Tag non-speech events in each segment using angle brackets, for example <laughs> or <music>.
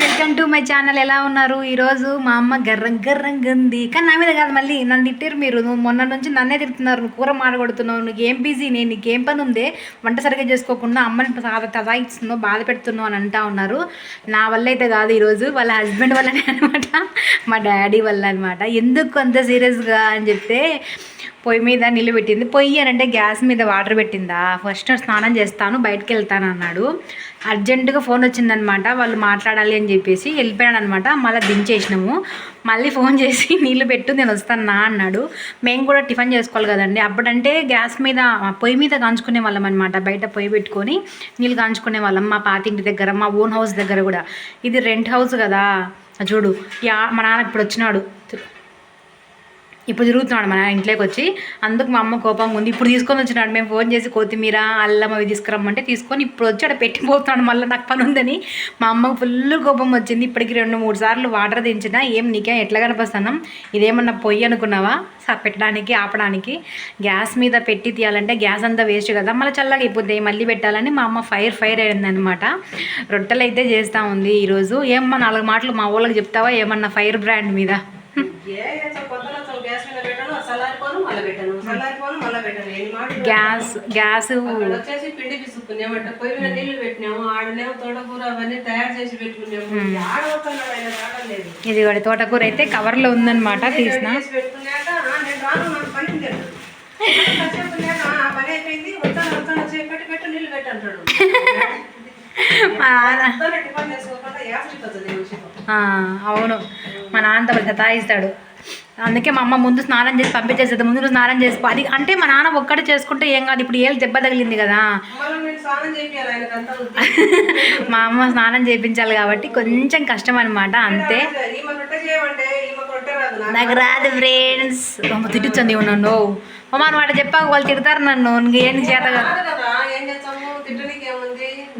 Welcome to my channel. ఎలా ఉన్నారు? ఈరోజు మా అమ్మ గర్రం గర్రంగా ఉంది కానీ నా మీద కాదు మళ్ళీ నన్ను తిట్టారు మీరు. నువ్వు మొన్న నుంచి నన్నే తిడుతున్నారు. నువ్వు కూర మాడగొడుతున్నావు. నీకు ఏం బిజీ? నేను నీకు ఏం పని ఉందే? వంట సరిగ్గా చేసుకోకుండా అమ్మని సాదా తదాయిస్తున్నావు బాధ పెడుతున్నావు అని అంటా ఉన్నారు. నా వల్ల అయితే కాదు ఈరోజు వాళ్ళ హస్బెండ్ వల్లనే అనమాట. మా డాడీ వల్ల అనమాట. ఎందుకు అంత సీరియస్గా అని చెప్తే పొయ్యి మీద నీళ్ళు పెట్టింది. పొయ్యి అని అంటే గ్యాస్ మీద వాటర్ పెట్టిందా? ఫస్ట్ స్నానం చేస్తాను బయటకు వెళ్తాను అన్నాడు. అర్జెంటుగా ఫోన్ వచ్చిందనమాట. వాళ్ళు మాట్లాడాలి అని చెప్పేసి వెళ్ళిపోయాడు అనమాట మళ్ళీ దించేసినాము. మళ్ళీ ఫోన్ చేసి <laughs> నీళ్ళు పెట్టు నేను వస్తాను నా అన్నాడు. మేము కూడా టిఫిన్ చేసుకోవాలి కదండి. అప్పుడంటే గ్యాస్ మీద పొయ్యి మీద కాంచుకునే వాళ్ళం అనమాట బయట పొయ్యి పెట్టుకొని నీళ్ళు కాంచుకునే వాళ్ళం. మా పాతింటి దగ్గర మా ఓన్ హౌస్ దగ్గర కూడా. ఇది రెంట్ హౌస్ కదా. చూడు యా మా నాన్న ఇప్పుడు వచ్చినాడు. ఇప్పుడు తిరుగుతున్నాడు మన ఇంట్లోకి వచ్చి అందుకు మా అమ్మ కోపంగా ఉంది. ఇప్పుడు తీసుకొని వచ్చినాడు. మేము ఫోన్ చేసి కొత్తిమీర అల్లం అవి తీసుకురమ్మంటే తీసుకొని ఇప్పుడు వచ్చి అక్కడ పెట్టిపోతున్నాడు మళ్ళీ నాకు పని ఉందని మా అమ్మకు ఫుల్ కోపం వచ్చింది. ఇప్పటికి రెండు మూడు సార్లు వాటర్ దించినా ఏం నీకే ఎట్లా కనిపిస్తున్నాం ఇదేమన్నా పొయ్యి అనుకున్నావా? స- పెట్టడానికి ఆపడానికి. గ్యాస్ మీద పెట్టి తీయాలంటే గ్యాస్ అంతా వేస్ట్ కదా. మళ్ళీ చల్లగా అయిపోద్ది. మళ్ళీ పెట్టాలని మా అమ్మ ఫైర్ ఫైర్ అయింది అనమాట రొట్టెలు అయితే చేస్తూ ఉంది ఈరోజు. ఏమన్నా నాలుగు మాటలు మా ఊళ్ళకి చెప్తావా? ఏమన్నా ఫైర్ బ్రాండ్ మీద? గ్యాస్ గ్యాస్ వచ్చేసి పిండి పిసుక్కున్నామంట పొయ్యి మీద నీళ్ళు పెట్టినాము. ఆడనేమో తోటకూర అవన్నీ తయారు చేసి పెట్టుకున్నాము. ఇది కూడా తోటకూర అయితే కవర్లో ఉందన్నమాట తీసిన. అవును. మా నాన్న సతాయిస్తాడు అందుకే మా అమ్మ ముందు స్నానం చేసి పంపించేసేది ముందు నువ్వు స్నానం చేసుకో అది అంటే మా నాన్న ఒక్కడే చేసుకుంటే ఏం కాదు ఇప్పుడు ఏళ్ళు దెబ్బ తగిలింది కదా. <laughs> మా అమ్మ స్నానం చేయించాలి కాబట్టి కొంచెం కష్టం అనమాట అంతే. నాకు రాదు ఫ్రెండ్స్ అమ్మ తిట్టుచ్చింది నన్ను. అమ్మ మాట చెప్పాక వాళ్ళు తిడతారు నన్ను. ఇంకేం చేత కాదు. రాదు కదా ఏం చేస్తాము తిట్టడానికి ఏముంది నేర్చుకోమంటే నిదానంగా నేర్చుకుంటది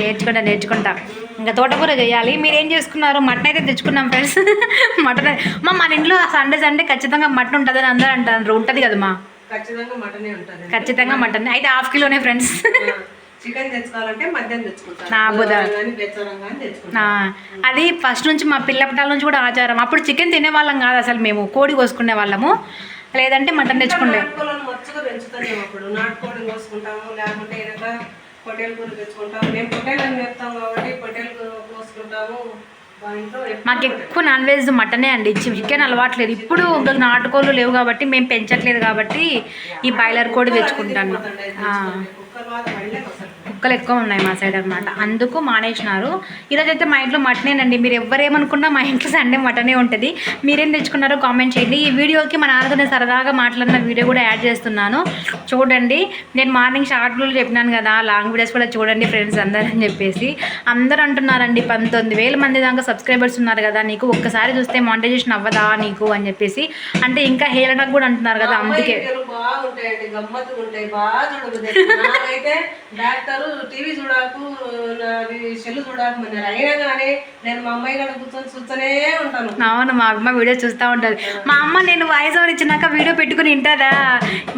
నేర్చుకుంటా నేర్చుకుంటా. ఇంకా తోటకూర చేయాలి. మీరు ఏం చేసుకున్నారు? మటన్ అయితే తెచ్చుకున్నాం ఫ్రెండ్స్ <laughs> మటన్ మా మన ఇంట్లో సండే సండే ఖచ్చితంగా మటన్ ఉంటుందని అందరూ అంటారు. ఉంటుంది కదా మా? ఖచ్చితంగా మటనే ఉంటది. అయితే హాఫ్ కిలోనే ఫ్రెండ్స్ చికెన్ తెచ్చుకోవాలంటే మధ్యాహ్నం అది ఫస్ట్ నుంచి మా పిల్లపటాల నుంచి కూడా ఆచారం. అప్పుడు చికెన్ తినేవాళ్ళం కాదు అసలు మేము. కోడి కోసుకునే వాళ్ళము. లేదంటే మటన్ తెచ్చుకుండే. అప్పుడు. కోసుకుంటాము లేకుంటే పొట్టేలు కూర తెచ్చుకుంటాము. మేము పొట్టేలు అని చెప్తాం కాబట్టి పొట్టేలు కూర కోసుకుంటాము. మాకు ఎక్కువ నాన్ వెజ్ మటనే అండి. చికెన్ అలవాట్లేదు. ఇప్పుడు ఇంకా నాటుకోళ్ళు లేవు కాబట్టి మేము పెంచట్లేదు కాబట్టి ఈ బాయిలర్ కోడి తెచ్చుకుంటాను. కుక్కలు ఎక్కువ ఉన్నాయి మా సైడ్ అనమాట అందుకు మానేసినారు. ఈరోజు అయితే మా ఇంట్లో మటనేనండి. మీరు ఎవరేమనుకున్నా మా ఇంట్లో సండే మటనే ఉంటుంది. మీరేం తెచ్చుకున్నారో కామెంట్ చేయండి. ఈ వీడియోకి మా నాన్నతో సరదాగా మాట్లాడిన వీడియో కూడా యాడ్ చేస్తున్నాను. చూడండి. నేను మార్నింగ్ షార్ట్లో చెప్పినాను కదా. లాంగ్ వీడియోస్ కూడా చూడండి ఫ్రెండ్స్ అందరూ అని చెప్పేసి. అందరూ అంటున్నారండి పంతొమ్మిది వేల మంది దాకా సబ్స్క్రైబర్స్ ఉన్నారు కదా నీకు ఒక్కసారి చూస్తే మానిటైజేషన్ అవ్వదా నీకు అని చెప్పేసి. అంటే ఇంకా హేళనకు కూడా అంటున్నారు కదా అందుకే. వీడియోలు బాగుంటాయండి గమ్మత్తుగా ఉంటాయి బాగా చూడబుద్ది నాకైతే డాక్టర్ టీవీ చూడాకు నాది సెల్ చూడాకు అన్నారు అయినా కానీ నేను మా అమ్మాయి గారు కూర్చొని చూస్తూనే ఉంటాను. అవును మా అమ్మ వీడియో చూస్తూ ఉంటుంది. మా అమ్మ నేను వాయిస్ ఓవర్ ఇచ్చినాక వీడియో పెట్టుకుని వింటారా?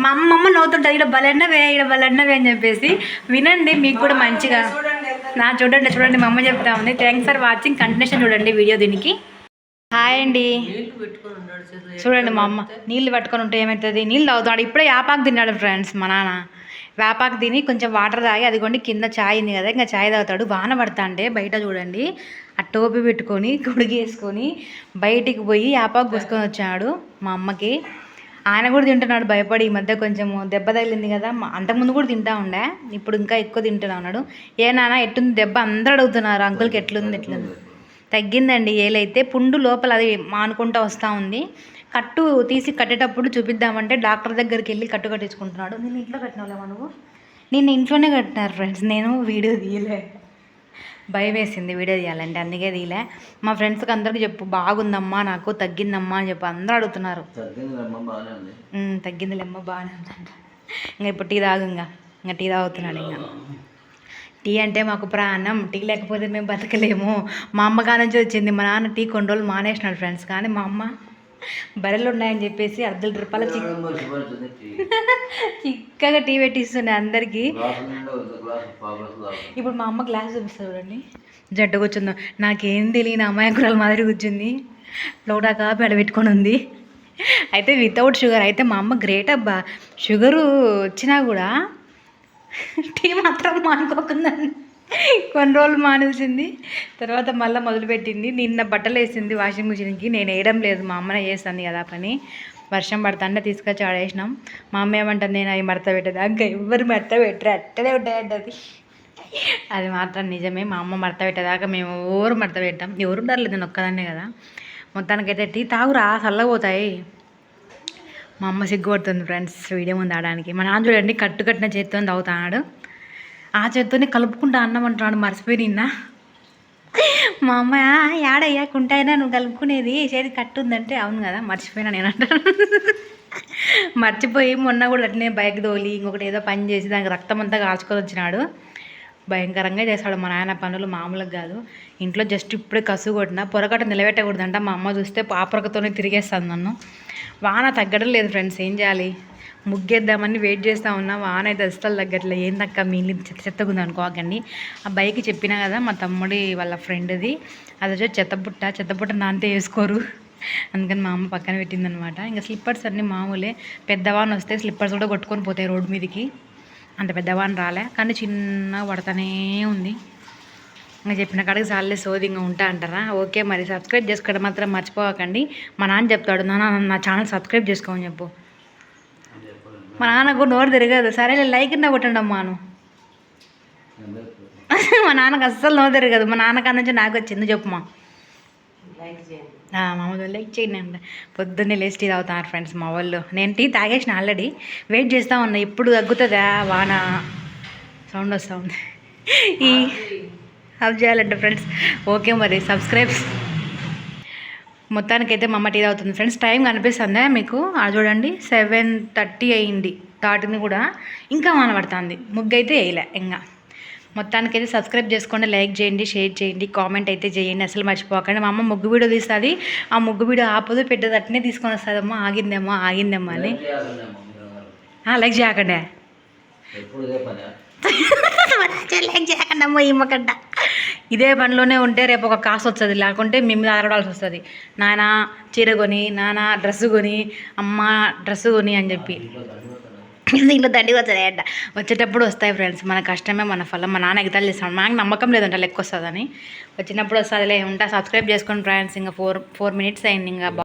మా అమ్మమ్మ నవ్వుతుంటుంది ఇక్కడ బలన్నవే ఇక్కడ బలన్నవే అని చెప్పేసి. వినండి మీకు కూడా మంచిగా. నా చూడండి చూడండి మా అమ్మ చెప్తా ఉంది. థ్యాంక్స్ ఫర్ వాచింగ్ కంటిన్యూషన్ చూడండి వీడియో దీనికి. హాయ్ అండి. చూడండి మా అమ్మ నీళ్ళు పట్టుకొని ఉంటే ఏమవుతుంది నీళ్ళు తాగుతాడు ఇప్పుడే యాపాకు తిన్నాడు ఫ్రెండ్స్ మా నాన్న. వేపాకు తిని కొంచెం వాటర్ తాగి అదిగోండి కింద చాయ్ ఉంది కదా ఇంకా చాయ్ తాగుతాడు. వాన పడతా అంటే బయట చూడండి ఆ టోపీ పెట్టుకొని <laughs> కొడుగేసుకొని బయటికి పోయి వేపాకు కూసుకొని వచ్చాడు మా అమ్మకి. ఆయన కూడా తింటున్నాడు భయపడి ఈ మధ్య కొంచెం దెబ్బ తగిలింది కదా అంతకుముందు కూడా తింటా ఉండే ఇప్పుడు ఇంకా ఎక్కువ తింటున్నా ఉన్నాడు. ఏ నాన్న ఎట్టుంది దెబ్బ? అందరూ అడుగుతున్నారు అంకుల్కి ఎట్లుంది ఎట్లుంది? తగ్గిందండి ఏలైతే పుండు లోపల అది మానుకుంటూ వస్తూ ఉంది. కట్టు తీసి కట్టేటప్పుడు చూపిద్దామంటే డాక్టర్ దగ్గరికి వెళ్ళి కట్టు కట్టించుకుంటున్నాడు. నేను ఇంట్లో కట్టినాలేమో నువ్వు? నేను ఇంట్లోనే కట్టినారు ఫ్రెండ్స్ నేను వీడియో తీయలే. భయం వేసింది వీడియో తీయాలంటే అందుకే తీయలే. మా ఫ్రెండ్స్కి అందరికీ చెప్పు బాగుందమ్మా నాకు తగ్గిందమ్మా అని చెప్పి అందరూ అడుగుతున్నారు. తగ్గిందిలేమ్మా బాగానే ఉంది. "ఉమ్, తగ్గిందిలేమ్మా బాగానే ఉందంట ఇంకా ఇప్పుడు టీ తాగు ఇంకా. ఇంకా టీ తాగుతున్నాడు ఇంకా. టీ అంటే మాకు ప్రాణం. టీ లేకపోతే మేము బతకలేము. మా అమ్మ కాడ నుంచి వచ్చింది మా నాన్న టీ కొన్ని రోజులు మానేసినాడు ఫ్రెండ్స్ కానీ మా అమ్మ బర్రెలు ఉన్నాయని చెప్పేసి అర్ధ రూపాయల చిక్ చిక్కగా టీ పెట్టిస్తున్నాయి అందరికీ. ఇప్పుడు మా అమ్మ గ్లాస్ చూపిస్తుంది చూడండి. జడ్డ కూర్చుందో నాకేం తెలియని అమాయకురాల మాదిరి కూర్చుంది. లోటా కాపీ అడబెట్టుకొని ఉంది. అయితే వితౌట్ షుగర్ అయితే మా అమ్మ గ్రేట్ అబ్బా. షుగరు వచ్చినా కూడా టీ మాత్రం మానుకోకుండా కొన్ని రోజులు మానేసింది. తర్వాత మళ్ళీ మొదలుపెట్టింది. నిన్న బట్టలు వేసింది వాషింగ్ మిషన్కి. నేను వేయడం లేదు. మా అమ్మనే చేస్తుంది కదా పని. వర్షం పడుతుంటే తీసుకొచ్చి ఆడేసినాం. మా అమ్మ ఏమంటుంది నేను అవి మడత పెట్టేదాకా ఎవ్వరు మడత పెట్టరు. అట్టనే ఉంటాయంటది అది. అది మాత్రం నిజమే. మా అమ్మ మడత పెట్టేదాకా మేము ఎవరు మడత పెట్టాం. ఎవరు ఉండర్లేదు నేను ఒక్కదాన్నే కదా. మొత్తానికైతే టీ తాగురా చల్లబోతాయి. మా అమ్మ సిగ్గుపడుతుంది ఫ్రెండ్స్. వీడియో ముందు ఆడడానికి. మా నాన్న చూడండి కట్టు కట్టిన చేతితో తాగుతాడు. ఆ చేతితోనే కలుపుకుంటా అన్నం అంటున్నాడు మర్చిపోయి నిన్న. మా అమ్మ యాడయ్యా కుంటాయినా నువ్వు కలుపుకునేది? చేతి కట్టు ఉందంటే అవును కదా మర్చిపోయినా నేను అంటాను. మర్చిపోయి మొన్న కూడా అట్నే బైక్ తోలి ఇంకొకటి ఏదో పని చేసి దానికి రక్తం అంతా కాల్చుకొని వచ్చినాడు. భయంకరంగా చేస్తాడు మా నాయన పనులు మామూలుగా కాదు. ఇంట్లో జస్ట్ ఇప్పుడే కసు కొట్టిన పొరగట నిలబెట్టకూడదంట. మా అమ్మ చూస్తే పాపరకతోనే తిరిగేస్తాను నన్ను. వాన తగ్గడం లేదు ఫ్రెండ్స్ ఏం చేయాలి? ముగ్గేద్దామని వెయిట్ చేస్తూ ఉన్నా. వాన అయితే అస్సలు దగ్గరలో ఏందక్క మీ ఇల్లు చెత్త చెత్తగా ఉంది అనుకోకండి ఆ బైక్ చెప్పినా కదా మా తమ్ముడి వాళ్ళ ఫ్రెండ్ది. అది వచ్చి చెత్తబుట్ట చెత్తబుట్ట నాంతే వేసుకోరు. అందుకని మా అమ్మ పక్కన పెట్టిందనమాట ఇంకా స్లిప్పర్స్ అన్నీ మామూలే. పెద్దవాన్ వస్తే స్లిప్పర్స్ కూడా కొట్టుకొని పోతాయి రోడ్డు మీదకి. అంత పెద్దవాన్ రాలే. కానీ చిన్నగా పడతానే ఉంది. ఇంకా చెప్పిన కాడికి సార్లే సోది ఇంకా ఉంటా అంటారా? ఓకే మరి సబ్స్క్రైబ్ చేసుకోవడం మాత్రం మర్చిపోకండి. మా నాన్న చెప్తాడు నాన్న నా ఛానల్ సబ్స్క్రైబ్ చేసుకోమని చెప్పు. మా నాన్నకు నోరు తిరగదు. సరేలే లైక్ కింద కొట్టండి అమ్మాను <laughs> మా నాన్నకు అస్సలు నోరు తిరగదు. మా నాన్నకాడ నుంచి నాకు వచ్చింది చెప్పుమా లైక్ చేయండి. మామూలు లైక్ చేయండి అండి పొద్దున్నే లేచి టీ తాగుతారు ఫ్రెండ్స్ మా వాళ్ళు. నేను టీ తాగేసిన ఆల్రెడీ వెయిట్ చేస్తూ ఉన్నా. ఎప్పుడు తగ్గుతుందా? వాన. సౌండ్ వస్తూ ఉంది. ఈ ఆఫ్ చేయాలంటే ఫ్రెండ్స్ ఓకే మరి సబ్స్క్రైబ్స్ మొత్తానికైతే మా అమ్మ టీ తాగుతుంది. ఫ్రెండ్స్ టైం కనిపిస్తుందా మీకు? అది చూడండి సెవెన్ థర్టీ అయింది. దాటింది కూడా ఇంకా వాన పడుతుంది ముగ్గు అయితే వేయలే ఇంకా. మొత్తానికైతే సబ్స్క్రైబ్ చేసుకోండి లైక్ చేయండి షేర్ చేయండి కామెంట్ అయితే చేయండి. అసలు మర్చిపోకండి. మా అమ్మ ముగ్గు వీడియో తీస్తుంది. ఆ ముగ్గు వీడియో ఆపదు పెట్టదు అట్నే తీసుకొని వస్తుందమ్మా ఆగిందేమో ఆగిందేమో అని. లైక్ చేయకండి. లైక్ <laughs> చేయకండి అమ్మ ఇమ్మకంట ఇదే పనిలోనే ఉంటే రేపు ఒక కాసు వస్తుంది. లేకుంటే మేము మీద వస్తుంది. నాన్న చీర కొని నాన్న డ్రెస్ కొని అమ్మ డ్రెస్ కొని అని చెప్పి. దీంట్లో దండి వస్తాయి అంట. వచ్చేటప్పుడు వస్తాయి ఫ్రెండ్స్. మన కష్టమే మన ఫలం. మా నాన్న ఎగతాలు చేస్తాడు. నాకు నమ్మకం లేదంట లెక్క వస్తుందని. వచ్చినప్పుడు వస్తుందిలే ఉంటా సబ్స్క్రైబ్ చేసుకోండి ఫ్రెండ్స్ ఇంకా ఫోర్ ఫోర్ మినిట్స్ అయింది. ఇంకా